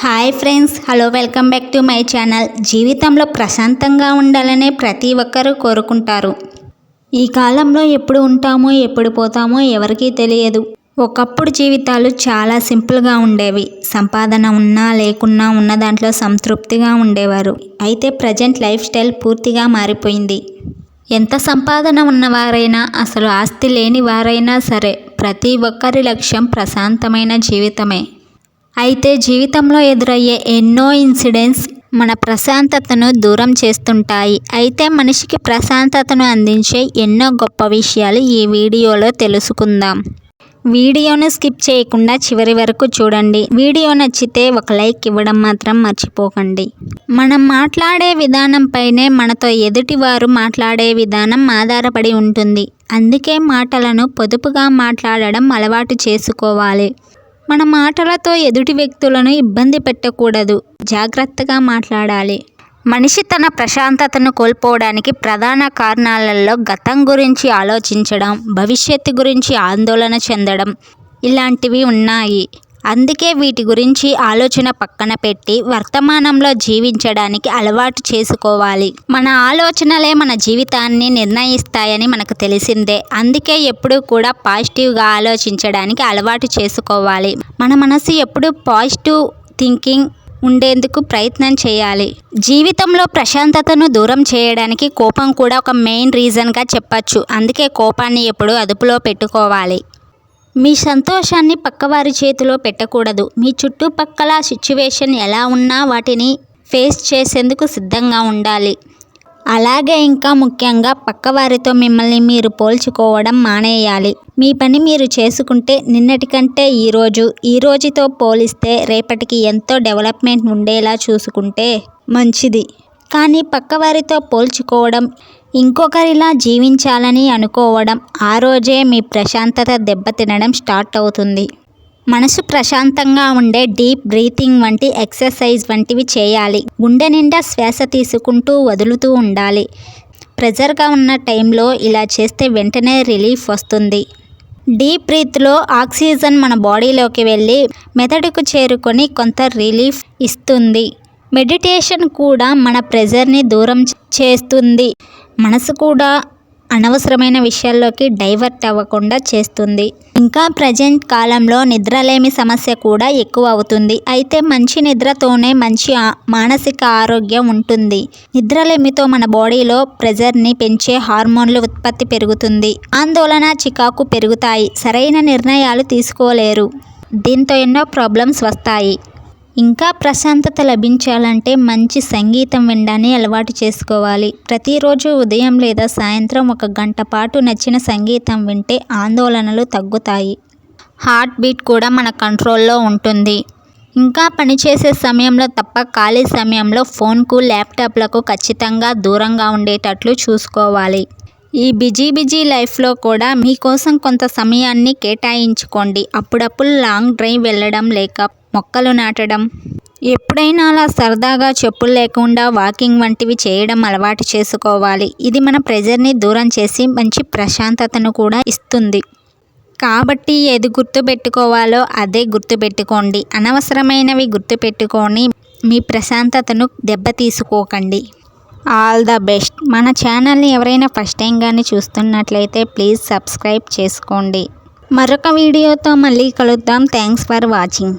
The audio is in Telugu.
Hi friends hello welcome back to my channel. జీవితంలో ప్రశాంతంగా ఉండాలనే ప్రతి ఒక్కరూ కోరుకుంటారు. ఈ కాలంలో ఎప్పుడు ఉంటామో ఎప్పుడు పోతామో ఎవరికీ తెలియదు. ఒకప్పుడు జీవితాలు చాలా సింపుల్గా ఉండేవి. సంపాదన ఉన్నా లేకున్నా ఉన్న దాంట్లో సంతృప్తిగా ఉండేవారు. అయితే ప్రజెంట్ లైఫ్ స్టైల్ పూర్తిగా మారిపోయింది. ఎంత సంపాదన ఉన్నవారైనా అసలు ఆస్తి లేని వారైనా సరే ప్రతి ఒక్కరి లక్ష్యం ప్రశాంతమైన జీవితమే. అయితే జీవితంలో ఎదురయ్యే ఎన్నో ఇన్సిడెంట్స్ మన ప్రశాంతతను దూరం చేస్తుంటాయి. అయితే మనిషికి ప్రశాంతతను అందించే ఎన్నో గొప్ప విషయాలు ఈ వీడియోలో తెలుసుకుందాం. వీడియోను స్కిప్ చేయకుండా చివరి వరకు చూడండి. వీడియో నచ్చితే ఒక లైక్ ఇవ్వడం మాత్రం మర్చిపోకండి. మనం మాట్లాడే విధానంపైనే మనతో ఎదుటివారు మాట్లాడే విధానం ఆధారపడి ఉంటుంది. అందుకే మాటలను పొదుపుగా మాట్లాడడం అలవాటు చేసుకోవాలి. మన మాటలతో ఎదుటి వ్యక్తులను ఇబ్బంది పెట్టకూడదు. జాగ్రత్తగా మాట్లాడాలి. మనిషి తన ప్రశాంతతను కోల్పోవడానికి ప్రధాన కారణాలలో గతం గురించి ఆలోచించడం భవిష్యత్తు గురించి ఆందోళన చెందడం ఇలాంటివి ఉన్నాయి. అందుకే వీటి గురించి ఆలోచన పక్కన పెట్టి వర్తమానంలో జీవించడానికి అలవాటు చేసుకోవాలి. మన ఆలోచనలే మన జీవితాన్ని నిర్ణయిస్తాయని మనకు తెలిసిందే. అందుకే ఎప్పుడూ కూడా పాజిటివ్గా ఆలోచించడానికి అలవాటు చేసుకోవాలి. మన మనసు ఎప్పుడు పాజిటివ్ థింకింగ్ ఉండేందుకు ప్రయత్నం చేయాలి. జీవితంలో ప్రశాంతతను దూరం చేయడానికి కోపం కూడా ఒక మెయిన్ రీజన్గా చెప్పచ్చు. అందుకే కోపాన్ని ఎప్పుడు అదుపులో పెట్టుకోవాలి. మీ సంతోషాన్ని పక్కవారి చేతిలో పెట్టకూడదు. మీ చుట్టుపక్కల సిచ్యువేషన్ ఎలా ఉన్నా వాటిని ఫేస్ చేసేందుకు సిద్ధంగా ఉండాలి. అలాగే ఇంకా ముఖ్యంగా పక్కవారితో మిమ్మల్ని మీరు పోల్చుకోవడం మానేయాలి. మీ పని మీరు చేసుకుంటే నిన్నటి కంటే ఈరోజు ఈ రోజుతో పోలిస్తే రేపటికి ఎంతో డెవలప్మెంట్ ఉండేలా చూసుకుంటే మంచిది. కానీ పక్కవారితో పోల్చుకోవడం ఇంకొకరిలా జీవించాలని అనుకోవడం ఆ రోజే మీ ప్రశాంతత దెబ్బతినడం స్టార్ట్ అవుతుంది. మనసు ప్రశాంతంగా ఉండే డీప్ బ్రీతింగ్ వంటి ఎక్సర్సైజ్ వంటివి చేయాలి. గుండె నిండా శ్వాస తీసుకుంటూ వదులుతూ ఉండాలి. ప్రెజర్గా ఉన్న టైంలో ఇలా చేస్తే వెంటనే రిలీఫ్ వస్తుంది. డీప్ బ్రీత్లో ఆక్సిజన్ మన బాడీలోకి వెళ్ళి మెదడుకు చేరుకొని కొంత రిలీఫ్ ఇస్తుంది. మెడిటేషన్ కూడా మన ప్రెజర్ని దూరం చేస్తుంది. మనసు కూడా అనవసరమైన విషయాల్లోకి డైవర్ట్ అవ్వకుండా చేస్తుంది. ఇంకా ప్రజెంట్ కాలంలో నిద్రలేమి సమస్య కూడా ఎక్కువ అవుతుంది. అయితే మంచి నిద్రతోనే మంచి మానసిక ఆరోగ్యం ఉంటుంది. నిద్రలేమితో మన బాడీలో ప్రెజర్ని పెంచే హార్మోన్లు ఉత్పత్తి పెరుగుతుంది. ఆందోళన చికాకు పెరుగుతాయి. సరైన నిర్ణయాలు తీసుకోలేరు. దీంతో ఎన్నో ప్రాబ్లమ్స్ వస్తాయి. ఇంకా ప్రశాంతత లభించాలంటే మంచి సంగీతం వినడాన్ని అలవాటు చేసుకోవాలి. ప్రతిరోజు ఉదయం లేదా సాయంత్రం ఒక గంట పాటు నచ్చిన సంగీతం వింటే ఆందోళనలు తగ్గుతాయి. హార్ట్ బీట్ కూడా మన కంట్రోల్లో ఉంటుంది. ఇంకా పనిచేసే సమయంలో తప్ప ఖాళీ సమయంలో ఫోన్కు ల్యాప్టాప్లకు ఖచ్చితంగా దూరంగా ఉండేటట్లు చూసుకోవాలి. ఈ బిజీ బిజీ లైఫ్లో కూడా మీకోసం కొంత సమయాన్ని కేటాయించుకోండి. అప్పుడప్పుడు లాంగ్ డ్రైవ్ వెళ్ళడం లేక మొక్కలు నాటడం. ఎప్పుడైనా అలా సరదాగా చెప్పులు లేకుండా వాకింగ్ వంటివి చేయడం అలవాటు చేసుకోవాలి. ఇది మన ప్రెజర్ని దూరం చేసి మంచి ప్రశాంతతను కూడా ఇస్తుంది. కాబట్టి ఏది గుర్తుపెట్టుకోవాలో అదే గుర్తుపెట్టుకోండి అనవసరమైనవి గుర్తుపెట్టుకొని మీ ప్రశాంతతను దెబ్బతీసుకోకండి ఆల్ ద బెస్ట్. మన ఛానల్ని ఎవరైనా ఫస్ట్ టైం కానీ చూస్తున్నట్లయితే ప్లీజ్ సబ్స్క్రైబ్ చేసుకోండి. మరొక వీడియోతో మళ్ళీ కలుద్దాం. Thanks for watching.